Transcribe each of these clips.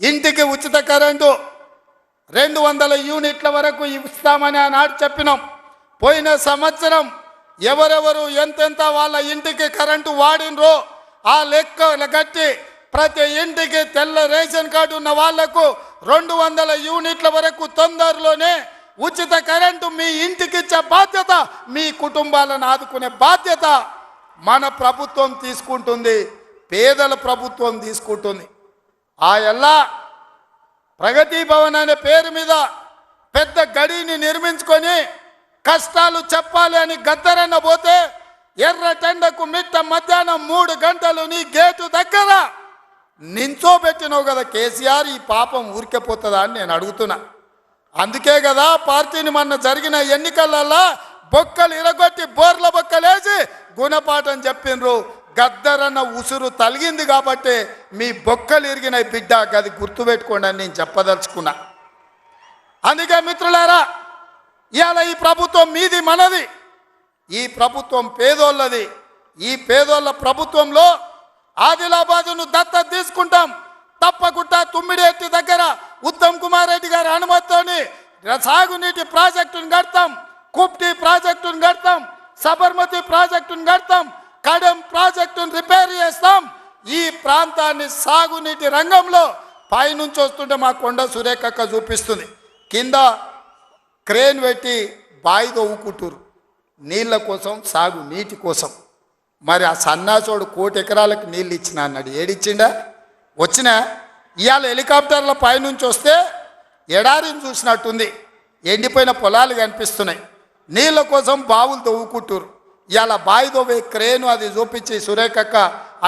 ఇంటికి ఉచిత కరెంటు రెండు వందల యూనిట్ల వరకు ఇస్తామని ఆనాడు చెప్పినాం. పోయిన సంవత్సరం ఎవరెవరు ఎంతెంత వాళ్ళ ఇంటికి కరెంటు వాడినరో ఆ లెక్క కట్టి ప్రతి ఇంటికి తెల్ల రేషన్ కార్డు ఉన్న వాళ్ళకు రెండు వందల యూనిట్ల వరకు తొందరలోనే ఉచిత కరెంటు మీ ఇంటికి ఇచ్చే బాధ్యత మీ కుటుంబాలను ఆదుకునే బాధ్యత మన ప్రభుత్వం తీసుకుంటుంది పేదల ప్రభుత్వం తీసుకుంటుంది. ఆ ఎల్లా ప్రగతి భవన్ అనే పేరు మీద పెద్ద గడిని నిర్మించుకొని కష్టాలు చెప్పాలి అని గద్దరన్న పోతే ఎర్ర టెండకు మిట్ట మధ్యాహ్నం మూడు గంటలు నీ గేటు దగ్గర నించోబెట్టినావు కదా కేసీఆర్ ఈ పాపం ఊరికే పోతుందా అని నేను అడుగుతున్నా. అందుకే కదా పార్టీని మొన్న జరిగిన ఎన్నికలలో బొక్కలు ఇరగొట్టి బోర్ల బొక్కలేసి గుణపాఠం చెప్పిండ్రు. గద్దరన్న ఉసురు తలిగింది కాబట్టి మీ బొక్కలు ఇరిగిన బిడ్డ గది గుర్తుపెట్టుకోండి అని నేను చెప్పదలుచుకున్నా. అందుకే మిత్రులారా ఇవాళ ఈ ప్రభుత్వం మీది మనది. ఈ ప్రభుత్వం పేదోళ్ళది. ఈ పేదోళ్ళ ప్రభుత్వంలో ఆదిలాబాదును దత్త తీసుకుంటాం. తప్పకుండా తుమ్మిడేటి దగ్గర ఉత్తమ్ కుమార్ రెడ్డి గారి అనుమతితోని సాగునీటి ప్రాజెక్టును కడతాం కుప్టి ప్రాజెక్టును కడతాం సబర్మతి ప్రాజెక్టును కడతాం ప్రాజెక్టును రిపేర్ చేస్తాం. ఈ ప్రాంతాన్ని సాగునీటి రంగంలో పైనుంచి వస్తుంటే మా కొండ సురేఖక్క చూపిస్తుంది. కింద క్రేన్ పెట్టి బాయి తవ్వుకుంటారు నీళ్ళ కోసం సాగు నీటి కోసం. మరి ఆ సన్నాసోడు కోటి ఎకరాలకు నీళ్ళు ఇచ్చిన అన్నాడు. ఏడిచ్చిండా? వచ్చినా? ఇవాళ హెలికాప్టర్ల పైనుంచి వస్తే ఎడారిని చూసినట్టుంది. ఎండిపోయిన పొలాలు కనిపిస్తున్నాయి. నీళ్ళ కోసం బావులు తవ్వుకుంటారు ఇవాళ బావి పోయి క్రేను అది చూపించి సురేఖక్క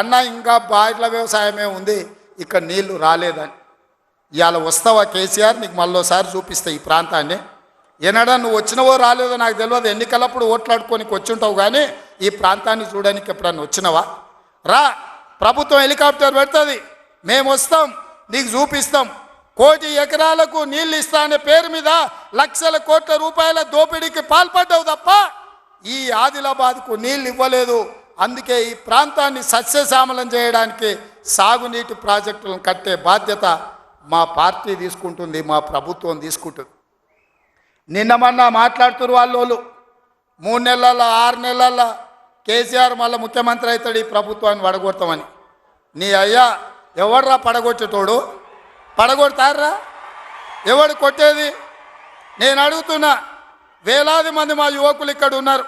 అన్న ఇంకా బాయిల వ్యవసాయమే ఉంది ఇక్కడ నీళ్ళు రాలేదని. ఇవాళ వస్తావా కేసీఆర్? నీకు మళ్ళోసారి చూపిస్తా ఈ ప్రాంతాన్ని. ఏనాడా నువ్వు వచ్చినవో రాలేదో నాకు తెలియదు ఎన్నికలప్పుడు ఓట్లాడుకోనికి వచ్చి ఉంటావు కానీ ఈ ప్రాంతాన్ని చూడడానికి ఎప్పుడన్నా వచ్చినవా? రా ప్రభుత్వం హెలికాప్టర్ పెడుతుంది మేము వస్తాం నీకు చూపిస్తాం. కోటి ఎకరాలకు నీళ్ళు ఇస్తా అనే పేరు మీద లక్షల కోట్ల రూపాయల దోపిడీకి పాల్పడ్డావు తప్ప ఈ ఆదిలాబాద్కు నీళ్ళు ఇవ్వలేదు అందుకే ఈ ప్రాంతాన్ని సస్యశ్యామలం చేయడానికి సాగునీటి ప్రాజెక్టులను కట్టే బాధ్యత మా పార్టీ తీసుకుంటుంది మా ప్రభుత్వం తీసుకుంటుంది. నిన్న మొన్న మాట్లాడుతున్నారు వాళ్ళు వాళ్ళు మూడు నెలల ఆరు నెలల కేసీఆర్ మళ్ళీ ముఖ్యమంత్రి అవుతాడు ఈ ప్రభుత్వాన్ని పడగొడతామని నీ అయ్యా ఎవడ్రా పడగొట్టేటోడు? పడగొడతారా ఎవడు కొట్టేది? నేను అడుగుతున్నా. వేలాది మంది మా యువకులు ఇక్కడ ఉన్నారు.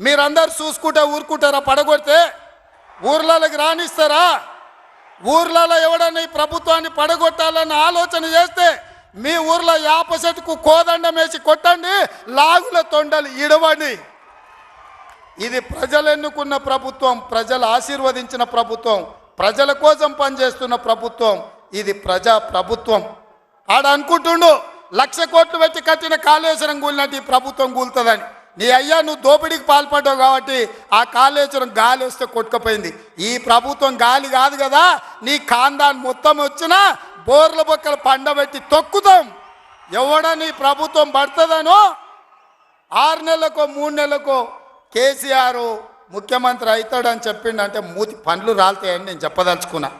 మీరందరు చూసుకుంటే ఊరుకుంటారా పడగొడితే? ఊర్లలోకి రాణిస్తారా ఊర్లలో ఎవడన్నా ఈ ప్రభుత్వాన్ని పడగొట్టాలన్న ఆలోచన చేస్తే మీ ఊర్లో యాప చెట్టుకు కోదండం వేసి కొట్టండి లాగుల తొండలు ఇడవండి. ఇది ప్రజలు ఎన్నుకున్న ప్రభుత్వం ప్రజలు ఆశీర్వదించిన ప్రభుత్వం ప్రజల కోసం పనిచేస్తున్న ప్రభుత్వం ఇది ప్రజా ప్రభుత్వం. ఆడ అనుకుంటుండు లక్ష కోట్లు పెట్టి కట్టిన కాళేశ్వరం కూలినట్టు ఈ ప్రభుత్వం కూలుతుందని. నీ అయ్యా నువ్వు దోపిడీకి పాల్పడ్డావు కాబట్టి ఆ కాళేశ్వరం గాలి వస్తే కొట్టుకుపోయింది. ఈ ప్రభుత్వం గాలి కాదు కదా నీ కాందాన్ని మొత్తం వచ్చినా బోర్ల బొక్కలు పండబెట్టి తొక్కుతాం. ఎవడని ప్రభుత్వం పడుతుందనో ఆరు నెలలకో మూడు నెలలకో కేసీఆర్ ముఖ్యమంత్రి అవుతాడని చెప్పిండంటే మూతి పండ్లు రాలుతాయని నేను చెప్పదలుచుకున్నా.